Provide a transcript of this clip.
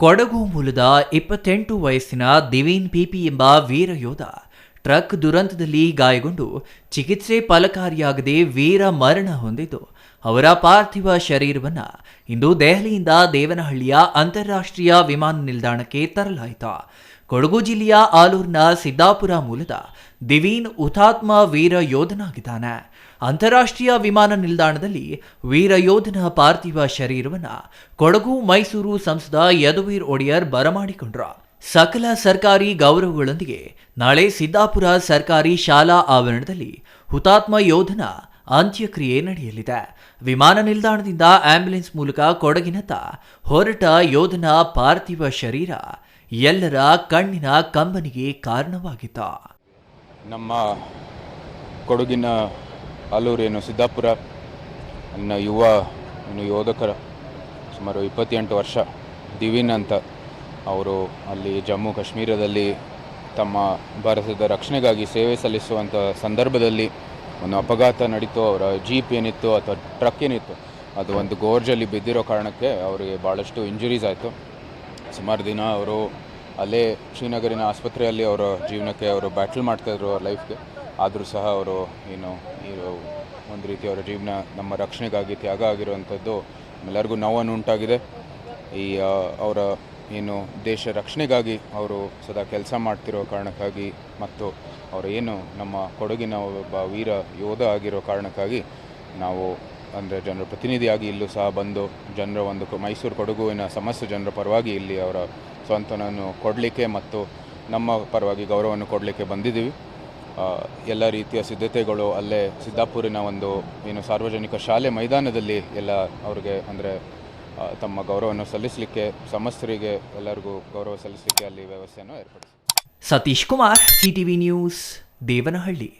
ಕೊಡಗು ಮೂಲದ ಇಪ್ಪತ್ತೆಂಟು ವಯಸ್ಸಿನ ದಿವೀನ್ ಪಿಪಿ ಎಂಬ ವೀರ ಯೋಧ ಟ್ರಕ್ ದುರಂತದಲ್ಲಿ ಗಾಯಗೊಂಡು ಚಿಕಿತ್ಸೆ ಫಲಕಾರಿಯಾಗದೆ ವೀರ ಮರಣ ಹೊಂದಿದ್ದು, ಅವರ ಪಾರ್ಥಿವ ಶರೀರವನ್ನು ಇಂದು ದೆಹಲಿಯಿಂದ ದೇವನಹಳ್ಳಿಯ ಅಂತಾರಾಷ್ಟ್ರೀಯ ವಿಮಾನ ನಿಲ್ದಾಣಕ್ಕೆ ತರಲಾಯಿತು. ಕೊಡಗು ಜಿಲ್ಲೆಯ ಆಲೂರ್ನ ಸಿದ್ದಾಪುರ ಮೂಲದ ದಿವೀನ್ ಹುತಾತ್ಮ ವೀರ ಯೋಧನಾಗಿದ್ದಾನೆ. ಅಂತಾರಾಷ್ಟ್ರೀಯ ವಿಮಾನ ನಿಲ್ದಾಣದಲ್ಲಿ ವೀರ ಯೋಧನ ಪಾರ್ಥಿವ ಶರೀರವನ್ನು ಕೊಡಗು ಮೈಸೂರು ಸಂಸದ ಯದುವೀರ್ ಒಡೆಯರ್ ಬರಮಾಡಿಕೊಂಡ್ರು. ಸಕಲ ಸರ್ಕಾರಿ ಗೌರವಗಳೊಂದಿಗೆ ನಾಳೆ ಸಿದ್ದಾಪುರ ಸರ್ಕಾರಿ ಶಾಲಾ ಆವರಣದಲ್ಲಿ ಹುತಾತ್ಮ ಯೋಧನ ಅಂತ್ಯಕ್ರಿಯೆ ನಡೆಯಲಿದೆ. ವಿಮಾನ ನಿಲ್ದಾಣದಿಂದ ಆಂಬ್ಯುಲೆನ್ಸ್ ಮೂಲಕ ಕೊಡಗಿನತ್ತ ಹೊರಟ ಯೋಧನ ಪಾರ್ಥಿವ ಶರೀರ ಎಲ್ಲರ ಕಣ್ಣಿನ ಕಂಬನಿಗೆ ಕಾರಣವಾಗಿದ್ದ. ನಮ್ಮ ಕೊಡಗಿನ ಆಲೂರೇನು ಸಿದ್ದಾಪುರ ನನ್ನ ಯುವ ಯೋಧಕರ ಸುಮಾರು ಇಪ್ಪತ್ತೆಂಟು ವರ್ಷ ದಿವಿನ್ ಅಂತ ಅವರು ಅಲ್ಲಿ ಜಮ್ಮು ಕಾಶ್ಮೀರದಲ್ಲಿ ತಮ್ಮ ಭಾರತದ ರಕ್ಷಣೆಗಾಗಿ ಸೇವೆ ಸಲ್ಲಿಸುವಂಥ ಸಂದರ್ಭದಲ್ಲಿ ಒಂದು ಅಪಘಾತ ನಡೀತು, ಅವರ ಜೀಪ್ ಏನಿತ್ತು ಅಥವಾ ಟ್ರಕ್ ಏನಿತ್ತು, ಅದು ಒಂದು ಗೋರ್ಜಲ್ಲಿ ಬಿದ್ದಿರೋ ಕಾರಣಕ್ಕೆ ಅವರಿಗೆ ಭಾಳಷ್ಟು ಇಂಜುರೀಸ್ ಆಯಿತು. ಸುಮಾರು ದಿನ ಅವರು ಅಲ್ಲೇ ಶ್ರೀನಗರಿನ ಆಸ್ಪತ್ರೆಯಲ್ಲಿ ಅವರ ಜೀವನಕ್ಕೆ ಅವರು ಬ್ಯಾಟಲ್ ಮಾಡ್ತಾಯಿದ್ರು ಅವ್ರ ಲೈಫ್ಗೆ ಆದರೂ ಸಹ ಅವರು ಏನು ಒಂದು ರೀತಿ ಅವರ ಜೀವನ ನಮ್ಮ ರಕ್ಷಣೆಗಾಗಿ ತ್ಯಾಗ ಆಗಿರುವಂಥದ್ದು ಎಲ್ಲರಿಗೂ ನೋವನ್ನು ಉಂಟಾಗಿದೆ ಈ ಅವರ ಏನು ದೇಶ ರಕ್ಷಣೆಗಾಗಿ ಅವರು ಸದಾ ಕೆಲಸ ಮಾಡ್ತಿರೋ ಕಾರಣಕ್ಕಾಗಿ ಮತ್ತು ಅವರು ಏನು ನಮ್ಮ ಕೊಡಗಿನ ಒಬ್ಬ ವೀರ ಯೋಧ ಆಗಿರೋ ಕಾರಣಕ್ಕಾಗಿ ನಾವು ಅಂದರೆ ಜನರ ಪ್ರತಿನಿಧಿಯಾಗಿ ಇಲ್ಲೂ ಸಹ ಬಂದು ಜನರ ಒಂದು ಮೈಸೂರು ಕೊಡಗುವಿನ ಸಮಸ್ತ ಜನರ ಪರವಾಗಿ ಇಲ್ಲಿ ಅವರ ಸ್ವಂತನನ್ನು ಕೊಡಲಿಕ್ಕೆ ಮತ್ತು ನಮ್ಮ ಪರವಾಗಿ ಗೌರವವನ್ನು ಕೊಡಲಿಕ್ಕೆ ಬಂದಿದ್ದೀವಿ. ಎಲ್ಲ ರೀತಿಯ ಸಿದ್ಧತೆಗಳು ಅಲ್ಲೇ ಸಿದ್ದಾಪುರಿನ ಒಂದು ಏನು ಸಾರ್ವಜನಿಕ ಶಾಲೆ ಮೈದಾನದಲ್ಲಿ ಎಲ್ಲ ಅವರಿಗೆ ಅಂದರೆ ತಮ್ಮ ಗೌರವವನ್ನು ಸಲ್ಲಿಸಲಿಕ್ಕೆ, ಸಮಸ್ತರಿಗೆ ಎಲ್ಲರಿಗೂ ಗೌರವ ಸಲ್ಲಿಸಲಿಕ್ಕೆ ಅಲ್ಲಿ ವ್ಯವಸ್ಥೆಯನ್ನು ಏರ್ಪಡಿಸಿ ಸತೀಶ್ ಕುಮಾರ್ ಸಿಟಿವಿ ನ್ಯೂಸ್, ದೇವನಹಳ್ಳಿ.